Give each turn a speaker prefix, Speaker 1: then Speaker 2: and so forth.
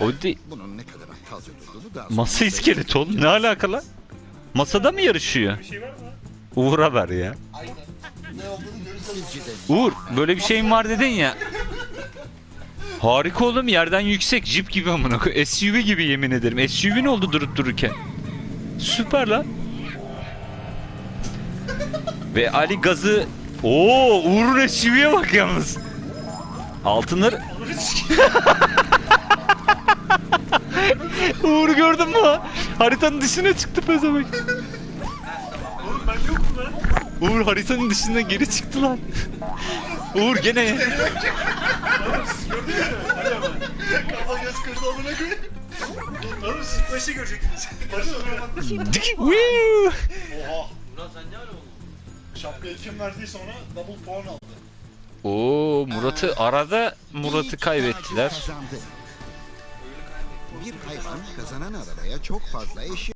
Speaker 1: O değil.
Speaker 2: Bunun ne kadar aptalca durduğunu daha
Speaker 1: Masa iskelet oğlum ne alakalı? Masada mı yarışıyor?
Speaker 3: Bir şey var mı?
Speaker 1: Uğur'a ver ya.
Speaker 4: Aynen. Ne olduğunu göreceğiz.
Speaker 2: Sizce de
Speaker 1: Uğur böyle bir şeyin var dedin ya. Harika oğlum yerden yüksek jip gibi amına koy. SUV gibi yemin ederim. SUV ne oldu durup dururken? Süper lan. Ve Ali gazı Oo Uğur'un SUV'ye bak yalnız. Altınları Uğur gördün mü? Haritanın dışına çıktı
Speaker 3: lan.
Speaker 1: Uğur haritanın dışına geri çıktı lan. Uğur gene.
Speaker 4: Kafa göz kırdı amına koyayım.
Speaker 3: Oğlum siz başı
Speaker 1: Dik- Woo!
Speaker 4: Oha. Şapkayı kim verdiyse ona double puan aldı.
Speaker 1: Oo Murat'ı arada Murat'ı kaybettiler.
Speaker 2: Bir hayvan kazanan arabaya çok fazla eşya